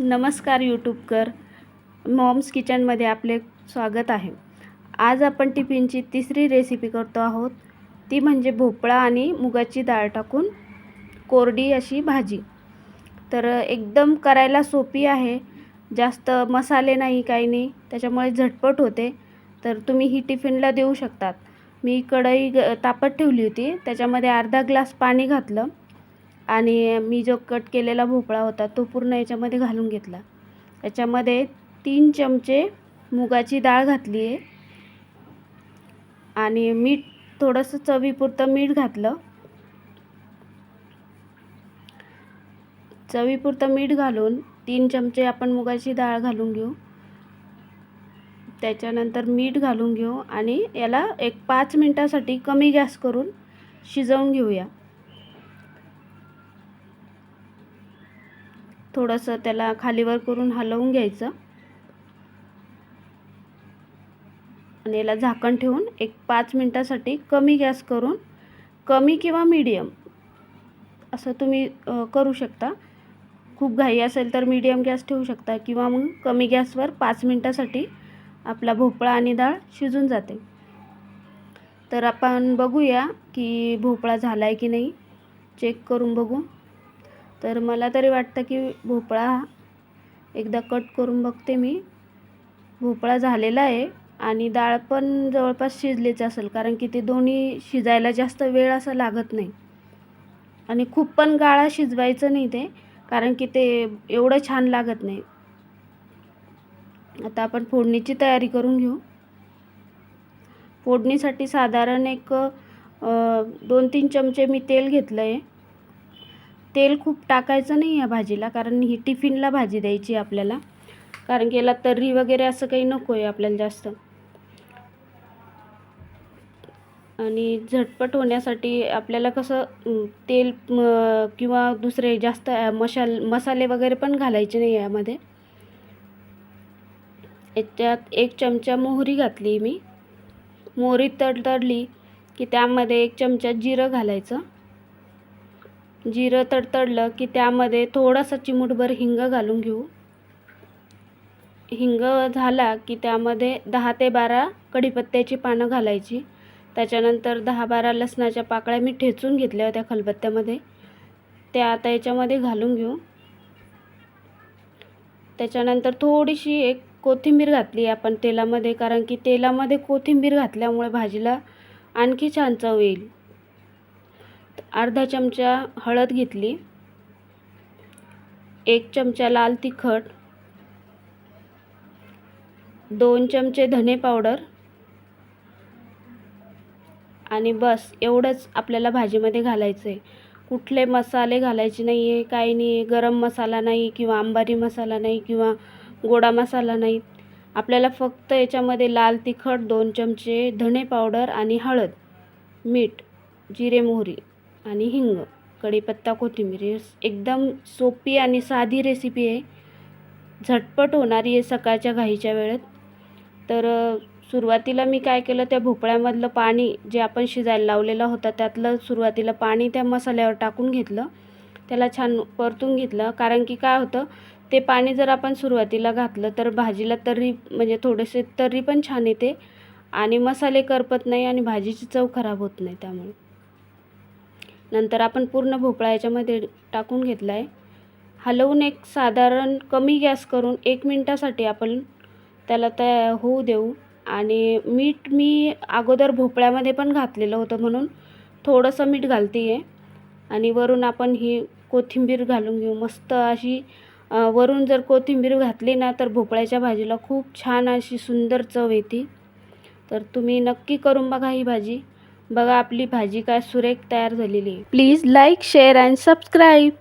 नमस्कार यूट्यूबकर मॉम्स किचनमध्ये आपले स्वागत आहे. आज आपण टिफिनची तिसरी रेसिपी करतो आहोत. ती म्हणजे भोपळा आणि मुगाची डाळ टाकून कोरडी अशी भाजी. तर एकदम करायला सोपी आहे. जास्त मसाले नाही काही नाही. त्याच्यामुळे झटपट होते. तर तुम्ही ही टिफिनला देऊ शकतात. मी कढई ग तापत ठेवली होती. त्याच्यामध्ये अर्धा ग्लास पाणी घातलं. आणि मी जो कट केलेला भोपळा होता तो पूर्ण याच्यामध्ये घालून घेतला. याच्यामध्ये तीन चमचे मुगाची डाळ घातली आहे. आणि मीठ थोडंसं चवीपुरतं मीठ घातलं. चवीपुरतं मीठ घालून तीन चमचे आपण मुगाची डाळ घालून घेऊ. त्याच्यानंतर मीठ घालून घेऊ आणि याला एक पाच मिनटासाठी कमी गॅस करून शिजवून घेऊया. थोडंसं त्याला खालीवर करून हलवून घ्यायचं. आणि याला झाकण ठेवून एक पाच मिनटासाठी कमी गॅस करून कमी किंवा मीडियम असं तुम्ही करू शकता. खूप घाई असेल तर मीडियम गॅस ठेवू शकता किंवा मग कमी गॅसवर पाच मिनटासाठी आपला भोपळा आणि डाळ शिजून जाते. तर आपण बघूया की भोपळा झाला आहे की नाही. चेक करून बघू. तर मला तरी वाटतं की भोपळा एकदा कट करून बघते मी. भोपळा झालेला आहे आणि डाळ पण जवळपास शिजलीच असेल कारण की ते दोन्ही शिजायला जास्त वेळ असा लागत नाही. आणि खूप पण गाळा शिजवायचं नाही ते कारण की ते एवढं छान लागत नाही. आता आपण फोडणीची तयारी करून घेऊ. फोडणीसाठी साधारण एक दोन तीन चमचे मी तेल घेतलं आहे तेल खूप टाकायचं नाही या भाजीला कारण ही टिफिनला भाजी द्यायची आपल्याला. कारण की याला तर्री वगैरे असं काही नको आहे आपल्याला जास्त. आणि झटपट होण्यासाठी आपल्याला कसं तेल किंवा दुसरे जास्त मशाल मसाले वगैरे पण घालायचे नाही यामध्ये. याच्यात एक चमचा मोहरी घातली मी. मोहरी तडतडली की त्यामध्ये एक चमचा जिरं घालायचं. जिरं तडतडलं की त्यामध्ये थोडासा चिमूटभर हिंग घालून घेऊ. हिंग झाला की त्यामध्ये दहा ते बारा कढीपत्त्याची पानं घालायची. त्याच्यानंतर दहा बारा लसणाच्या पाकळ्या मी ठेचून घेतल्या होत्या खलबत्त्यामध्ये. त्या आता याच्यामध्ये घालून घेऊ. त्याच्यानंतर थोडीशी एक कोथिंबीर घातली आपण तेलामध्ये कारण की तेलामध्ये कोथिंबीर घातल्यामुळे भाजीला आणखी छान चव येईल. अर्धा चमचा हळद घेतली. एक चमचा लाल तिखट. दोन चमचे धने पावडर. आणि बस एवढंच आपल्याला भाजीमध्ये घालायचं आहे कुठले मसाले घालायचे नाही आहे काही नाही आहे गरम मसाला नाही किंवा आंबारी मसाला नाही किंवा गोडा मसाला नाही. आपल्याला फक्त याच्यामध्ये लाल तिखट दोन चमचे धणे पावडर आणि हळद मीठ जिरे मोहरी. आणि हिंग कढीपत्ता कोथिंबीर एकदम सोपी आणि साधी रेसिपी आहे. झटपट होणारी आहे सकाळच्या घाईच्या वेळेत. तर सुरुवातीला मी काय केलं त्या भोपळ्यामधलं पाणी जे आपण शिजायला लावलेलं होतं त्यातलं सुरुवातीला पाणी त्या मसाल्यावर टाकून घेतलं. त्याला छान परतून घेतलं. कारण की काय होतं ते पाणी जर आपण सुरुवातीला घातलं तर भाजीला तर्री म्हणजे थोडेसे तर्री पण छान येते आणि मसाले करपत नाही आणि भाजीची चव खराब होत नाही त्यामुळे. नंतर आपण पूर्ण भोपळा याच्यामध्ये टाकून घेतला आहे हलवून एक साधारण कमी गॅस करून एक मिनटासाठी आपण त्याला तया होऊ देऊ. आणि मीठ मी अगोदर भोपळ्यामध्ये पण घातलेलं होतं म्हणून थोडंसं मीठ घालते आहे आणि वरून आपण ही कोथिंबीर घालून घेऊ. मस्त अशी वरून जर कोथिंबीर घातली ना तर भोपळ्याच्या भाजीला खूप छान अशी सुंदर चव येते. तर तुम्ही नक्की करून बघा ही भाजी. बघा आपली भाजी काय सुरेख तयार झालेली आहे. Please like share and subscribe